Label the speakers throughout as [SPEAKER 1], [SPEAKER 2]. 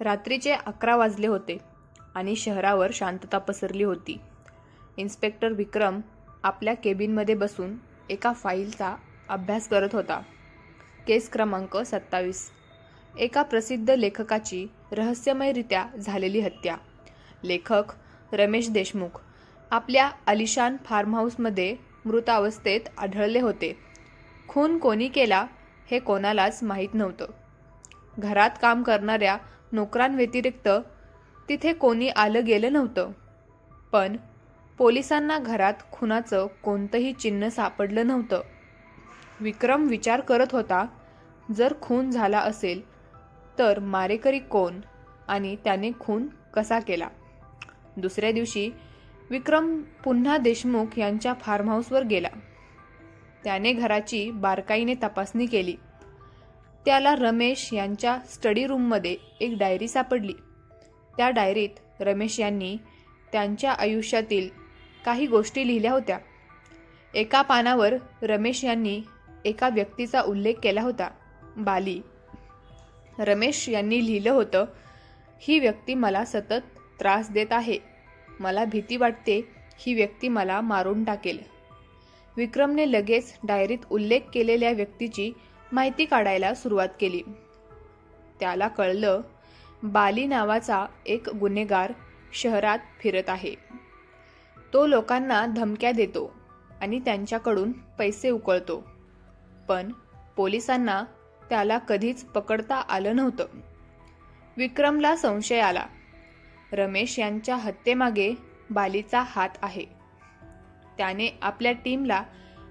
[SPEAKER 1] रात्रीचे अकरा वाजले होते आणि शहरावर शांतता पसरली होती. इन्स्पेक्टर विक्रम आपल्या केबिनमध्ये बसून एका फाईलचा अभ्यास करत होता. केस क्रमांक सत्तावीस. एका प्रसिद्ध लेखकाची रहस्यमयरित्या झालेली हत्या. लेखक रमेश देशमुख आपल्या अलिशान फार्म हाऊसमध्ये मृतावस्थेत आढळले होते. खून कोणी केला हे कोणालाच माहीत नव्हतं. घरात काम करणाऱ्या नोकरांव्यतिरिक्त तिथे कोणी आलं गेलं नव्हतं. पण पोलिसांना घरात खुनाचं कोणतंही चिन्ह सापडलं नव्हतं. विक्रम विचार करत होता जर खून झाला असेल तर मारेकरी कोण आणि त्याने खून कसा केला? दुसऱ्या दिवशी विक्रम पुन्हा देशमुख यांच्या फार्म हाऊसवर गेला. त्याने घराची बारकाईने तपासणी केली. त्याला रमेश यांच्या स्टडी रूममध्ये एक डायरी सापडली. त्या डायरीत रमेश यांनी त्यांच्या आयुष्यातील काही गोष्टी लिहिल्या होत्या. एका पानावर रमेश यांनी एका व्यक्तीचा उल्लेख केला होता. बाली. रमेश यांनी लिहिलं होतं ही व्यक्ती मला सतत त्रास देत आहे. मला भीती वाटते ही व्यक्ती मला मारून टाकेल. विक्रमने लगेच डायरीत उल्लेख केलेल्या व्यक्तीची माहिती काढायला सुरुवात केली. त्याला कळलं बाली नावाचा एक गुन्हेगार शहरात फिरत आहे. तो लोकांना धमक्या देतो आणि त्यांच्याकडून पैसे उकळतो. पण पोलिसांना त्याला कधीच पकडता आलं नव्हतं. विक्रमला संशय आला. रमेश यांच्या हत्येमागे बालीचा हात आहे. त्याने आपल्या टीमला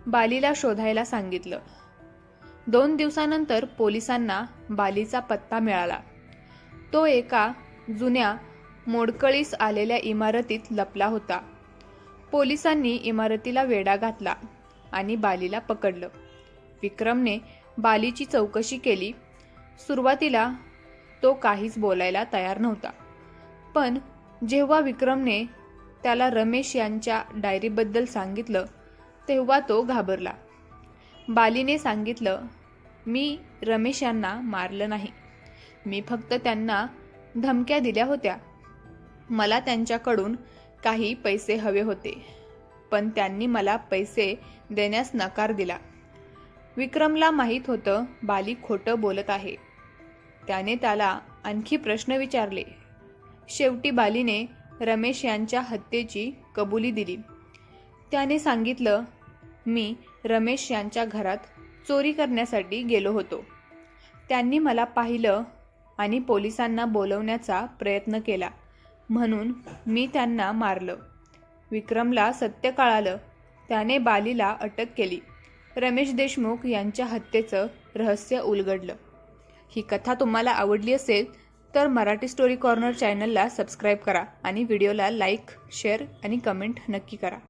[SPEAKER 1] बालीला शोधायला सांगितलं. दोन दिवसानंतर पोलिसांना बालीचा पत्ता मिळाला. तो एका जुन्या मोडकळीस आलेल्या इमारतीत लपला होता. पोलिसांनी इमारतीला वेढा घातला आणि बालीला पकडलं. विक्रमने बालीची चौकशी केली. सुरुवातीला तो काहीच बोलायला तयार नव्हता. पण जेव्हा विक्रमने त्याला रमेश यांच्या डायरीबद्दल सांगितलं तेव्हा तो घाबरला. बालीने सांगितलं मी रमेश यांना मारलं नाही. मी फक्त त्यांना धमक्या दिल्या होत्या. मला त्यांच्याकडून काही पैसे हवे होते पण त्यांनी मला पैसे देण्यास नकार दिला. विक्रमला माहीत होतं बाली खोटं बोलत आहे. त्याने त्याला आणखी प्रश्न विचारले. शेवटी बालीने रमेश यांच्या हत्येची कबुली दिली. त्याने सांगितलं मी रमेश यांच्या घरात चोरी करण्यासाठी गेलो होतो. त्यांनी मला पाहिलं आणि पोलिसांना बोलवण्याचा प्रयत्न केला. म्हणून मी त्यांना मारलं. विक्रमला सत्य कळालं. त्याने बालीला अटक केली. रमेश देशमुख यांच्या हत्येचं रहस्य उलगडलं. ही कथा तुम्हाला आवडली असेल तर मराठी स्टोरी कॉर्नर चॅनलला सबस्क्राईब करा आणि व्हिडिओला लाईक शेअर आणि कमेंट नक्की करा.